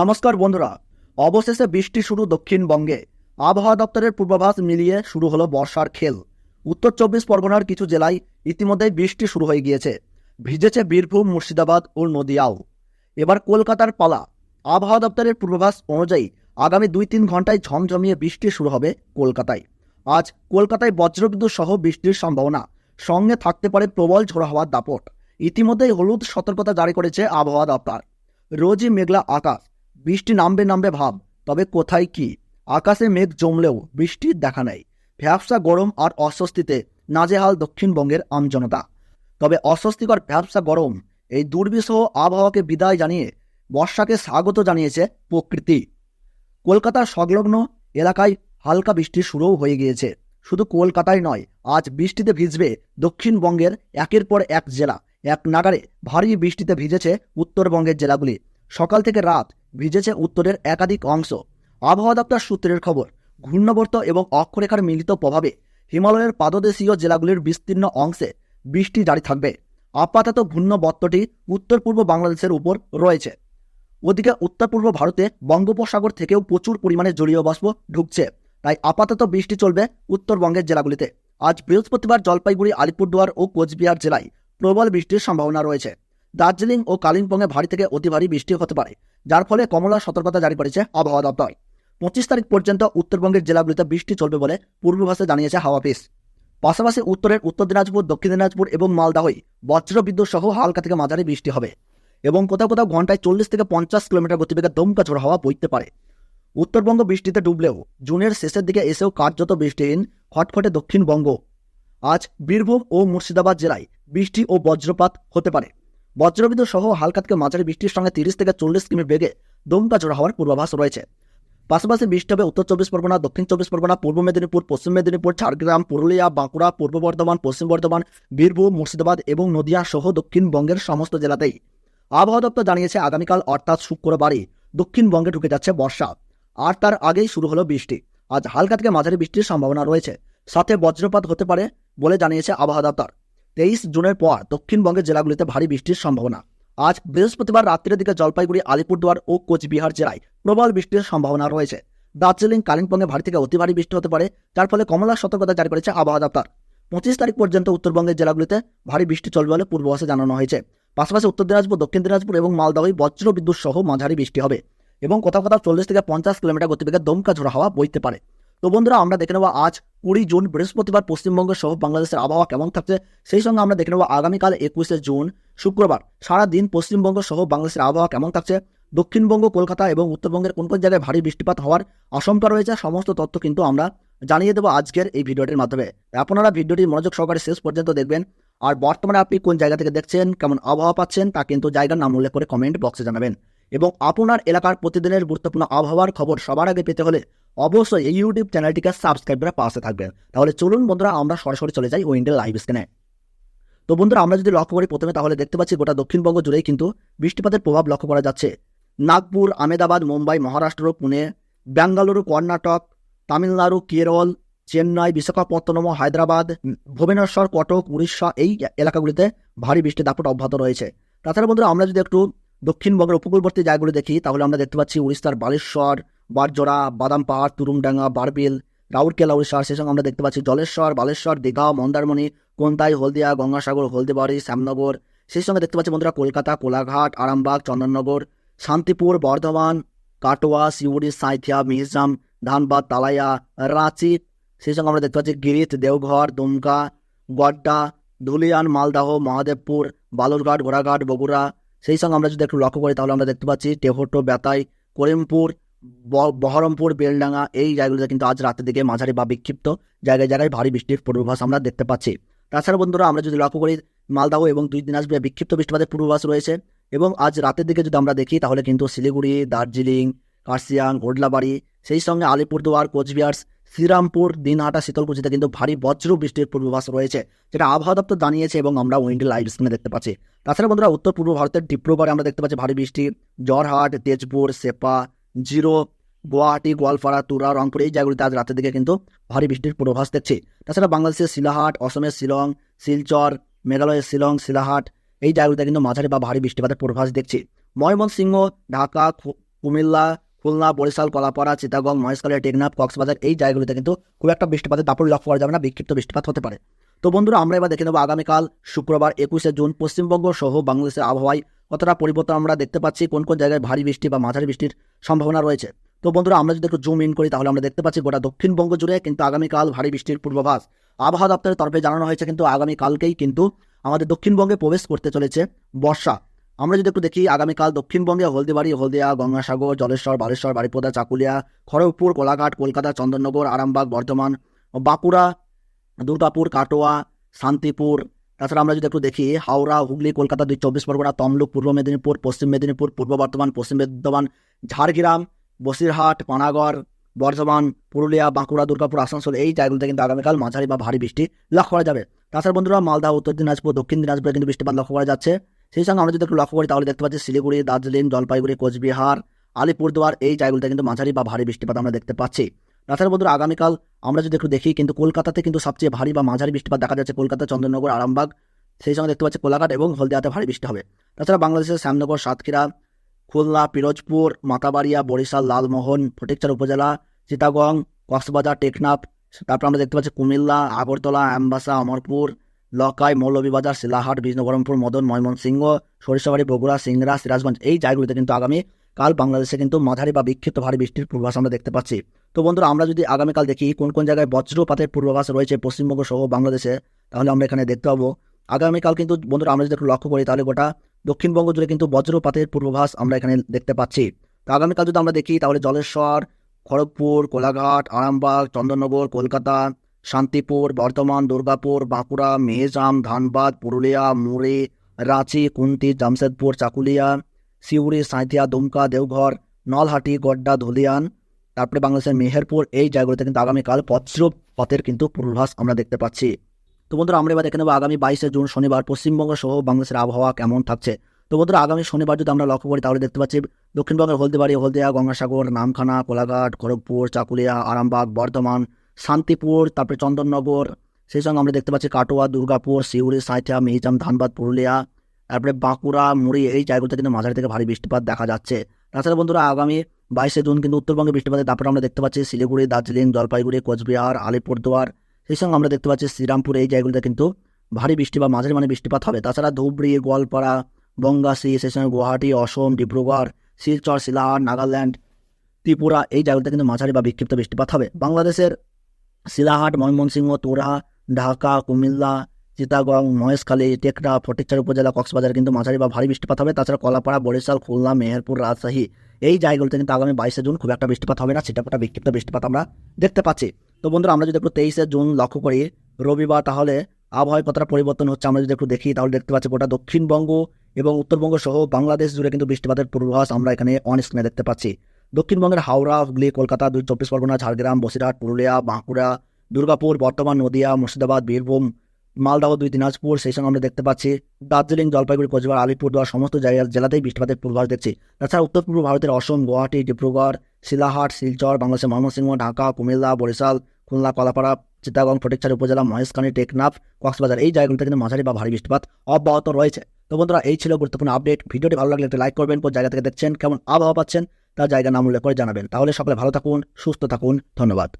নমস্কার বন্ধুরা, অবশেষে বৃষ্টি শুরু দক্ষিণবঙ্গে। আবহাওয়া দপ্তরের পূর্বাভাস মিলিয়ে শুরু হলো বর্ষার খেল। উত্তর চব্বিশ পরগনার কিছু জেলায় ইতিমধ্যেই বৃষ্টি শুরু হয়ে গিয়েছে। ভিজেছে বীরভূম, মুর্শিদাবাদ ও নদিয়াও। এবার কলকাতার পালা। আবহাওয়া দপ্তরের পূর্বাভাস অনুযায়ী আগামী দুই তিন ঘন্টায় ঝমঝমিয়ে বৃষ্টি শুরু হবে কলকাতায়। আজ কলকাতায় বজ্রবিদ্যুৎ সহ বৃষ্টির সম্ভাবনা। সঙ্গে থাকতে পারে প্রবল ঝোড়ো হওয়ার দাপট। ইতিমধ্যেই হলুদ সতর্কতা জারি করেছে আবহাওয়া দপ্তর। রোজই মেঘলা আকাশ। বৃষ্টি নামবে নামবে ভাব, তবে কোথায় কি? আকাশে মেঘ জমলেও বৃষ্টির দেখা নেই। ভ্যাবসা গরম আর অস্বস্তিতে নাজেহাল দক্ষিণবঙ্গের আমজনতা। তবে অস্বস্তিকর ভ্যাবসা গরম, এই দুর্বিষহ আবহাওয়াকে বিদায় জানিয়ে বর্ষাকে স্বাগত জানিয়েছে প্রকৃতি। কলকাতার সংলগ্ন এলাকায় হালকা বৃষ্টি শুরুও হয়ে গিয়েছে। শুধু কলকাতায় নয়, আজ বৃষ্টিতে ভিজবে দক্ষিণবঙ্গের একের পর এক জেলা। এক নাগারে ভারী বৃষ্টিতে ভিজেছে উত্তরবঙ্গের জেলাগুলি। সকাল থেকে রাত ভিজেছে উত্তরের একাধিক অংশ। আবহাওয়া দপ্তর সূত্রের খবর, ঘূর্ণবর্ত এবং অক্ষরেখার মিলিত প্রভাবে হিমালয়ের পাদদেশীয় জেলাগুলির বিস্তীর্ণ অংশে বৃষ্টি জারি থাকবে। আপাতত ঘূর্ণবর্তটি উত্তর পূর্ব বাংলাদেশের উপর রয়েছে। ওদিকে উত্তর পূর্ব ভারতে বঙ্গোপসাগর থেকেও প্রচুর পরিমাণে জলীয় বাষ্প ঢুকছে। তাই আপাতত বৃষ্টি চলবে উত্তরবঙ্গের জেলাগুলিতে। আজ বৃহস্পতিবার জলপাইগুড়ি, আলিপুরদুয়ার ও কোচবিহার জেলায় প্রবল বৃষ্টির সম্ভাবনা রয়েছে। দার্জিলিং ও কালিম্পংয়ে ভারী থেকে অতি ভারী বৃষ্টি হতে পারে, যার ফলে কমলা সতর্কতা জারি করেছে আবহাওয়া দপ্তর। পঁচিশ তারিখ পর্যন্ত উত্তরবঙ্গের জেলাগুলিতে বৃষ্টি চলবে বলে পূর্বাভাসে জানিয়েছে হাওয়া পাশাপাশি উত্তরের উত্তর দিনাজপুর, দক্ষিণ দিনাজপুর এবং মালদাহই বজ্রবিদ্যুৎ সহ হালকা থেকে মাঝারি বৃষ্টি হবে এবং কোথাও কোথাও ঘন্টায় চল্লিশ থেকে পঞ্চাশ কিলোমিটার গতিবেগে দমকা ঝোড়ো হাওয়া বইতে পারে। উত্তরবঙ্গ বৃষ্টিতে ডুবলেও জুনের শেষের দিকে এসেও কার্যত বৃষ্টিহীন খটখটে দক্ষিণবঙ্গ। আজ বীরভূম ও মুর্শিদাবাদ জেলায় বৃষ্টি ও বজ্রপাত হতে পারে। বজ্রবিদ্যুৎ সহ হালকা থেকে মাঝারি বৃষ্টির সঙ্গে তিরিশ থেকে চল্লিশ কিমি বেগে দমকা ঝোড়ো হওয়ার পূর্বাভাস রয়েছে। পাশাপাশি বৃষ্টি হবে উত্তর চব্বিশ পরগনা, দক্ষিণ চব্বিশ পরগনা, পূর্ব মেদিনীপুর, পশ্চিম মেদিনীপুর, ঝাড়গ্রাম, পুরুলিয়া, বাঁকুড়া, পূর্ব বর্ধমান, পশ্চিম বর্ধমান, বীরভূম, মুর্শিদাবাদ এবং নদিয়া সহ দক্ষিণবঙ্গের সমস্ত জেলাতেই। আবহাওয়া দপ্তর জানিয়েছে, আগামীকাল অর্থাৎ শুক্রবারই দক্ষিণবঙ্গে ঢুকে যাচ্ছে বর্ষা। আর তার আগেই শুরু হলো বৃষ্টি। আজ হালকা থেকে মাঝারি বৃষ্টির সম্ভাবনা রয়েছে। সাথে বজ্রপাত হতে পারে বলে জানিয়েছে আবহাওয়া দপ্তর। তেইশ জুনের পর দক্ষিণবঙ্গের জেলাগুলিতে ভারী বৃষ্টির সম্ভাবনা। আজ বৃহস্পতিবার রাত্রের দিকে জলপাইগুড়ি, আলিপুরদুয়ার ও কোচবিহার জেলায় প্রবল বৃষ্টির সম্ভাবনা রয়েছে। দার্জিলিং, কালিম্পংয়ে ভারী থেকে অতি ভারী বৃষ্টি হতে পারে, যার ফলে কমলা সতর্কতা জারি করেছে আবহাওয়া দপ্তর। পঁচিশ তারিখ পর্যন্ত উত্তরবঙ্গের জেলাগুলিতে ভারী বৃষ্টি চলবে বলে পূর্বাভাসে জানানো হয়েছে। পাশাপাশি উত্তর দিনাজপুর, দক্ষিণ দিনাজপুর এবং মালদাহই বজ্র বিদ্যুৎ সহ মাঝারি বৃষ্টি হবে এবং কোথাও কোথাও চল্লিশ থেকে পঞ্চাশ কিলোমিটার গতিবেগে দমকা ঝোড়া হাওয়া বইতে পারে। তো বন্ধুরা, আমরা দেখে নেব আজ কুড়ি জুন, বৃহস্পতিবার পশ্চিমবঙ্গ সহ বাংলাদেশের আবহাওয়া কেমন থাকছে। সেই সঙ্গে আমরা দেখে নেব আগামীকাল একুশে জুন, শুক্রবার সারা দিন পশ্চিমবঙ্গ সহ বাংলাদেশের আবহাওয়া কেমন থাকছে। দক্ষিণবঙ্গ, কলকাতা এবং উত্তরবঙ্গের কোন কোন জায়গায় ভারী বৃষ্টিপাত হওয়ার আশঙ্কা রয়েছে, সমস্ত তথ্য কিন্তু আমরা জানিয়ে দেবো আজকের এই ভিডিওটির মাধ্যমে। আপনারা ভিডিওটি মনোযোগ সহকারে শেষ পর্যন্ত দেখবেন। আর বর্তমানে আপনি কোন জায়গা থেকে দেখছেন, কেমন আবহাওয়া পাচ্ছেন, তা কিন্তু জায়গার নাম উল্লেখ করে কমেন্ট বক্সে জানাবেন। এবং আপনার এলাকার প্রতিদিনের গুরুত্বপূর্ণ আবহাওয়ার খবর সবার আগে পেতে হলে অবশ্যই এই ইউটিউব চ্যানেলটিকে সাবস্ক্রাইব করে পাশে থাকবেন। তাহলে চলুন বন্ধুরা, আমরা সরাসরি চলে যাই উইন্ডের লাইভ স্ক্রিনে তো বন্ধুরা, আমরা যদি লক্ষ্য করি প্রথমে, তাহলে দেখতে পাচ্ছি গোটা দক্ষিণবঙ্গ জুড়েই কিন্তু বৃষ্টিপাতের প্রভাব লক্ষ্য করা যাচ্ছে। নাগপুর, আমেদাবাদ, মুম্বাই, মহারাষ্ট্র, পুনে, বেঙ্গালুরু, কর্ণাটক, তামিলনাড়ু, কেরল, চেন্নাই, বিশাখাপত্তনম, হায়দ্রাবাদ, ভুবনেশ্বর, কটক, উড়িষ্যা এই এলাকাগুলিতে ভারী বৃষ্টির দাপট অব্যাহত রয়েছে। তাছাড়া বন্ধুরা, আমরা যদি একটু দক্ষিণবঙ্গের উপকূলবর্তী জায়গাগুলো দেখি, তাহলে আমরা দেখতে পাচ্ছি উড়িষ্যার বালেশ্বর বারজোড়া, বাদাম পাহাড় তুরুমডাঙ্গা, বারবিল, রাউরকেলা, উড়িষ্যার, সেই সঙ্গে আমরা দেখতে পাচ্ছি জলেশ্বর, বালেশ্বর, দীঘা, মন্দারমণি, কোনতাই, হলদিয়া, গঙ্গাসাগর, হলদিবাড়ি, শ্যামনগর। সেই সঙ্গে দেখতে পাচ্ছি বন্ধুরা কলকাতা, কোলাঘাট, আরামবাগ, চন্দননগর, শান্তিপুর, বর্ধমান, কাটোয়া সিউড়ি সাঁইথিয়া মিহিজাম ধানবাদ, তালাইয়া, রাঁচি। সেই সঙ্গে আমরা দেখতে পাচ্ছি গিরিত, দেওঘর, দুমকা, গড্ডা, ধুলিয়ান, মালদাহ, মহাদেবপুর, বালুরঘাট, ঘোড়াঘাট, বগুড়া। সেই সঙ্গে আমরা যদি একটু লক্ষ্য করি তাহলে আমরা দেখতে পাচ্ছি, টেহটো, বেতাই, করিমপুর বহরমপুর, বেলডাঙ্গা এই জায়গাগুলোতে কিন্তু আজ রাতের দিকে মাঝারি বা বিক্ষিপ্ত জায়গায় জায়গায় ভারী বৃষ্টির পূর্বাভাস আমরা দেখতে পাচ্ছি। তাছাড়া বন্ধুরা, আমরা যদি লক্ষ্য করি মালদাহ এবং দুই দিন আসবে বিক্ষিপ্ত বৃষ্টিপাতের পূর্বাভাস রয়েছে এবং আজ রাতের দিকে যদি আমরা দেখি, তাহলে কিন্তু শিলিগুড়ি, দার্জিলিং কার্সিয়াং ঘোডলাবাড়ি সেই সঙ্গে আলিপুরদুয়ার, কোচবিহার, শ্রীরামপুর, দিনহাটা, শীতলকুচিতে কিন্তু ভারী বজ্র বৃষ্টির পূর্বাভাস রয়েছে, যেটা আবহাওয়া দপ্তর জানিয়েছে এবং আমরা উইন্ডে লাইভ স্ক্রিনে দেখতে পাচ্ছি। তাছাড়া বন্ধুরা উত্তর পূর্ব ভারতের ডিপ্রোবারে আমরা দেখতে পাচ্ছি ভারী বৃষ্টি, জরহাট, তেজপুর, সেপা জিরো, গুয়াহাটি, গোয়ালপাড়া, তুরা, রংপুর এই জায়গাগুলিতে আজ রাতের দিকে কিন্তু ভারী বৃষ্টির পূর্বাভাস দেখছি। তাছাড়া বাংলাদেশের শিলাহাট, অসমের শিলং, শিলচর, মেঘালয়ের শিলং, শিলাহাট এই জায়গাগুলিতে কিন্তু মাঝারি বা ভারী বৃষ্টিপাতের পূর্বাভাস দেখছি। ময়মনসিংহ, ঢাকা কুমিল্লা, খুলনা, বরিশাল, কলাপাড়া, চিটাগং, মহেশখালী, টেকনাফ, কক্সবাজার এই জায়গাগুলিতে কিন্তু খুব একটা বৃষ্টিপাতের দাপট লক্ষ্য করা যাবে না, বিক্ষিপ্ত বৃষ্টিপাত হতে পারে। তো বন্ধুরা, আমরা এবার দেখে নেব আগামীকাল শুক্রবার একুশে জুন পশ্চিমবঙ্গ সহ বাংলাদেশের আবহাওয়ায় কতটা পরিবর্তন আমরা দেখতে পাচ্ছি, কোন কোন জায়গায় ভারী বৃষ্টি বা মাঝারি বৃষ্টির সম্ভাবনা রয়েছে। তো বন্ধুরা, আমরা যদি একটু জুম ইন করি, তাহলে আমরা দেখতে পাচ্ছি গোটা দক্ষিণবঙ্গ জুড়ে কিন্তু আগামীকাল ভারী বৃষ্টির পূর্বাভাস। আবহাওয়া দপ্তরের তরফে জানানো হয়েছে কিন্তু আগামীকালকেই কিন্তু আমাদের দক্ষিণবঙ্গে প্রবেশ করতে চলেছে বর্ষা। আমরা যদি একটু দেখি, আগামীকাল দক্ষিণবঙ্গে হলদিবাড়ি, হলদিয়া, গঙ্গাসাগর, জলেশ্বর, বালেশ্বর, বারিপদা, চাকুলিয়া, খড়গপুর, কোলাঘাট, কলকাতা, চন্দননগর, আরামবাগ, বর্ধমান, বাঁকুড়া, দুর্গাপুর, কাটোয়া, শান্তিপুর তাছাড়া আমরা যদি একটু দেখি, হাওড়া, হুগলি, কলকাতা দুই চব্বিশ পরগনা, তমলুক, পূর্ব মেদিনীপুর, পশ্চিম মেদিনীপুর, পূর্ব বর্ধমান, পশ্চিম বর্ধমান, ঝাড়গ্রাম, বসিরহাট, পানাগড়, বর্ধমান, পুরুলিয়া, বাঁকুড়া, দুর্গাপুর, আসানসোল, এই জায়গাগুলোতে কিন্তু আগামীকাল মাঝারি বা ভারী বৃষ্টি লক্ষ্য করা যাবে। তাছাড়া বন্ধুরা, মালদা, উত্তর দিনাজপুর, দক্ষিণ দিনাজপুরে কিন্তু বৃষ্টিপাত লক্ষ্য করা যাচ্ছে। সেই সঙ্গে আমরা যদি একটু লক্ষ্য করি, তাহলে দেখতে পাচ্ছি শিলিগুড়ি, দার্জিলিং, জলপাইগুড়ি, কোচবিহার, আলিপুরদুয়ার, এই জায়গাগুলোতে কিন্তু মাঝারি বা ভারী বৃষ্টিপাত আমরা দেখতে পাচ্ছি। তাছাড়া বন্ধুরা আগামীকাল আমরা যদি একটু দেখি, কিন্তু কলকাতাতে কিন্তু সবচেয়ে ভারী বা মাঝারি বৃষ্টিপাত দেখা যাচ্ছে কলকাতা, চন্দ্রনগর, আরামবাগ। সেই সঙ্গে দেখতে পাচ্ছি কোলাঘাট এবং হলদিয়াতে ভারী বৃষ্টি হবে। তাছাড়া বাংলাদেশের শ্যামনগর, সাতক্ষীরা, খুলনা, পিরোজপুর, মাতাবাড়িয়া, বরিশাল, লালমোহন ফটিকচার উপজেলা, চিটাগং, কক্সবাজার, টেকনাফ, তারপর আমরা দেখতে পাচ্ছি কুমিল্লা, আগরতলা, অ্যাম্বাসা, অমরপুর, লকাই, মৌলভীবাজার, শিলাহাট, বিষ্ণুবরমপুর, মদন, ময়মনসিংহ, সরিষাবাড়ি, বগুড়া, সিংড়া, সিরাজগঞ্জ। এই জায়গাগুলিতে কিন্তু আগামী কাল বাংলাদেশে কিন্তু মাঝারি বা বিক্ষিপ্ত ভারী বৃষ্টির পূর্বাভাস আমরা দেখতে পাচ্ছি। তো বন্ধুরা, আমরা যদি আগামীকাল দেখি কোন কোন জায়গায় বজ্রপাতের পূর্বাভাস রয়েছে পশ্চিমবঙ্গ সহ বাংলাদেশে, তাহলে আমরা এখানে দেখতে পাবো। আগামীকাল কিন্তু বন্ধুরা, আমরা যদি একটু লক্ষ্য করি, তাহলে গোটা দক্ষিণবঙ্গ জুড়ে কিন্তু বজ্রপাতের পূর্বাভাস আমরা এখানে দেখতে পাচ্ছি। তো আগামীকাল যদি আমরা দেখি, তাহলে জলেশ্বর, খড়গপুর, কোলাঘাট, আরামবাগ, চন্দননগর, কলকাতা, শান্তিপুর, বর্ধমান, দুর্গাপুর, বাঁকুড়া, মেহেজাম, ধানবাদ, পুরুলিয়া, মুড়ি, রাঁচি কুন্তি জামশেদপুর, চাকুলিয়া, সিউড়ি সাঁথিয়া দুমকা, দেওঘর, নলহাটি, গড্ডা, ধুলিয়ান। তারপরে বাংলাদেশের মেহেরপুর, এই জায়গাগুলোতে কিন্তু আগামীকাল বজ্রপাতের কিন্তু পূর্বাভাস আমরা দেখতে পাচ্ছি। তো বন্ধুরা, আমরা এবার দেখে নেব আগামী বাইশে জুন, শনিবার পশ্চিমবঙ্গ সহ বাংলাদেশের আবহাওয়া কেমন থাকছে। তো বন্ধুরা, আগামী শনিবার যদি আমরা লক্ষ্য করি, তাহলে দেখতে পাচ্ছি দক্ষিণবঙ্গের হলদিবাড়ি, হলদিয়া, গঙ্গাসাগর, নামখানা, কোলাঘাট, খড়গপুর, চাকুলিয়া, আরামবাগ, বর্ধমান, শান্তিপুর, তারপরে চন্দননগর, সেই সঙ্গে আমরা দেখতে পাচ্ছি কাটোয়া, দুর্গাপুর, সিউড়ি সাঁথিয়া মিহিজাম, ধানবাদ, পুরুলিয়া, তারপরে বাঁকুড়া, মুড়ি, এই জায়গাগুলোতে কিন্তু মাঝারি থেকে ভারী বৃষ্টিপাত দেখা যাচ্ছে। তাছাড়া বন্ধুরা, আগামী বাইশে জুন কিন্তু উত্তরবঙ্গে বৃষ্টিপাতের তারপরে আমরা দেখতে পাচ্ছি শিলিগুড়ি, দার্জিলিং, জলপাইগুড়ি, কোচবিহার, আলিপুরদুয়ার, সেই সঙ্গে আমরা দেখতে পাচ্ছি শ্রীরামপুর, এই জায়গাগুলোতে কিন্তু ভারী বৃষ্টি বা মাঝারি মানে বৃষ্টিপাত হবে। তাছাড়া ধুবড়ি, গোয়ালপাড়া বঙ্গাসি সেই সঙ্গে গুয়াহাটি, অসম, ডিব্রুগড়, শিলচর, শিলাহাট, নাগাল্যান্ড, ত্রিপুরা, এই জায়গাগুলোতে কিন্তু মাঝারি বা বিক্ষিপ্ত বৃষ্টিপাত হবে। বাংলাদেশের শিলাহাট, ময়মনসিংহ তোরা ঢাকা, কুমিল্লা চিতাগং মহেশখালী, টেকরা ফটিকচার উপজেলা, কক্সবাজারে কিন্তু মাঝারি বা ভারী বৃষ্টিপাত হবে। তাছাড়া কলাপাড়া, বরিশাল, খুলনা, মেহেরপুর, রাজশাহী এই জায়গাগুলোতে কিন্তু আগামী বাইশে জুন খুব একটা বৃষ্টিপাত হবে না সেটা একটা বিক্ষিপ্ত বৃষ্টিপাত আমরা দেখতে পাচ্ছি। তো বন্ধুরা, আমরা যদি একটু তেইশে জুন লক্ষ্য করি, রবিবার তাহলে আবহাওয়ায় কতটা পরিবর্তন হচ্ছে আমরা যদি একটু দেখি, তাহলে দেখতে পাচ্ছি গোটা দক্ষিণবঙ্গ এবং উত্তরবঙ্গ সহ বাংলাদেশ জুড়ে কিন্তু বৃষ্টিপাতের পূর্বাভাস আমরা এখানে অন স্ক্রিনে দেখতে পাচ্ছি। দক্ষিণবঙ্গের হাওড়া, হুগলি, কলকাতা, দুই চব্বিশ পরগনা, ঝাড়গ্রাম, বসিরহাট, পুরুলিয়া, বাঁকুড়া, দুর্গাপুর বর্তমান নদিয়া, মুর্শিদাবাদ, বীরভূম মালদহ দুই দিনাজপুর, সেই সঙ্গে আমরা দেখতে পাচ্ছি দার্জিলিং, জলপাইগুড়ি, কোচবিহার, আলিপুরদুয়ার সমস্ত জায়গার জেলাতেই বৃষ্টিপাতের পূর্বাভাস দেখছি তাছাড়া উত্তর পূর্ব ভারতের অসম, গুয়াহাটি, ডিব্রুগড়, শিলাহাট, শিলচর, বাংলাদেশের ময়মনসিংহ, ঢাকা, কুমিল্লা, বরিশাল, খুলনা, কলাপাড়া চিত্তাগং ফটিকচার উপজেলা, মহেশখালী, টেকনাফ, কক্সবাজার, এই জায়গাগুলোতে কিন্তু মাঝারি বা ভারী বৃষ্টিপাত অব্যাহত রয়েছে। তো বন্ধুরা, এই ছিল গুরুত্বপূর্ণ আপডেট। ভিডিওটি ভালো লাগলে একটা লাইক করবেন, কোন জায়গা থেকে দেখছেন, কেমন আবহাওয়া পাচ্ছেন তার জায়গা নাম উল্লেখ করে জানাবেন। তাহলে সকলে ভালো থাকুন, সুস্থ থাকুন, ধন্যবাদ।